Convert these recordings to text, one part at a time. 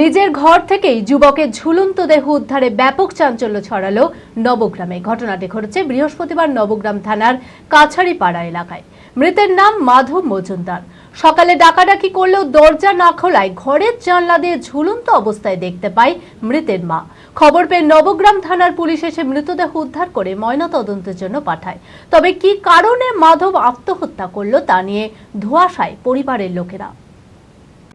নিজের ঘর থেকেই যুবকের ঝুলন্ত দেহ উদ্ধারে ব্যাপক চাঞ্চল্য ছড়ালো নবগ্রামে। ঘটনাটি ঘটেছে বৃহস্পতিবার নবগ্রাম থানার কাছারিপাড়া এলাকায়। মৃতের নাম মাধব মজুমদার। সকালে ডাকাডাকি করলেও দরজা না খোলায় ঘরের জানলা দিয়ে ঝুলন্ত অবস্থায় দেখতে পায় মৃতের মা। খবর পেয়ে নবগ্রাম থানার পুলিশ এসে মৃতদেহ উদ্ধার করে ময়নাতদন্তের জন্য পাঠায়। তবে কি কারণে মাধব আত্মহত্যা করল তা নিয়ে ধোঁয়াশায় পরিবারের লোকেরা?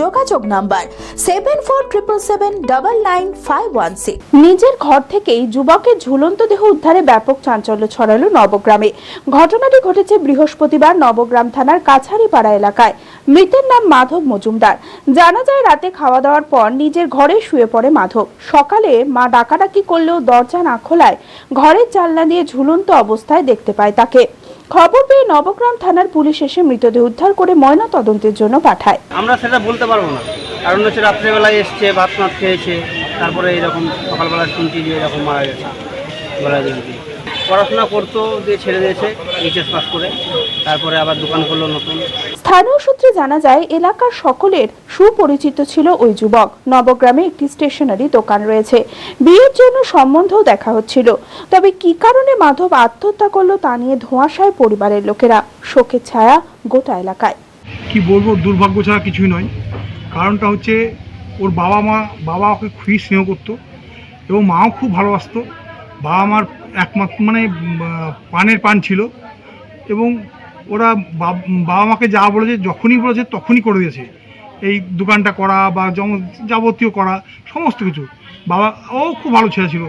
যোগাযোগ number seven four triple seven double nine five one six নিজের ঘর থেকেই যুবকের ঝুলন্ত দেহ উদ্ধারে ব্যাপক চাঞ্চল্য ছড়ালো নবগ্রামে। ঘটনাটি ঘটেছে বৃহস্পতিবার নবগ্রাম থানার কাছারিপাড়া এলাকায়। মৃতের নাম মাধব মজুমদার। জানা যায় রাতে খাওয়া দাওয়ার পর নিজের ঘরে শুয়ে পড়ে মাধব। সকালে মা ডাকাডাকি করলেও দরজা না খোলায় ঘরের জানলা দিয়ে ঝুলন্ত অবস্থায় দেখতে পায় তাকে। খবর পেয়ে নবগ্রাম থানার পুলিশ এসে মৃতদেহ উদ্ধার করে ময়না তদন্তের জন্য পাঠায় আমরা সেটা বলতে পারব না কারণ হচ্ছে রাত্রেবেলায় এসছে ভাত মাত খেয়েছে, তারপরে এরকম সকালবেলা শুনছি যে এরকম মারা গেছে। পড়াশোনা করতো দিয়ে ছেড়ে দিয়েছে এইচএস পাস করে। তারপরে আবার দোকান করল নতুন। স্থানীয় সূত্রে জানা যায় এলাকার সকলের সুপরিচিত ছিল ওই যুবক। নবগ্রামে একটি স্টেশনারি দোকান রয়েছে। বিয়ের জন্য সম্বন্ধও দেখা হচ্ছিল। তবে কি কারণে মাধব আত্মহত্যা করল তা নিয়ে ধোঁয়াশায় পরিবারের লোকেরা। শোকের ছায়া গোটা এলাকায়। কি বলব দুর্ভাগ্য ছাড়া কিছুই নয়। কারণটা হচ্ছে ওর বাবা মা বাবা ওকে খুবই স্নেহ করতো এবং মাও খুব ভালোবাসতো। বাবা মার একমাত্র মানে পানের পান ছিল। এবং ওরা বাব- মাকে যা বলেছে, যখনই বলেছে তখনই করে দিয়েছে। এই দোকানটা করা বা যাবতীয় করা, সমস্ত কিছু। বাবা, ও খুব ভালো ছেলে ছিল।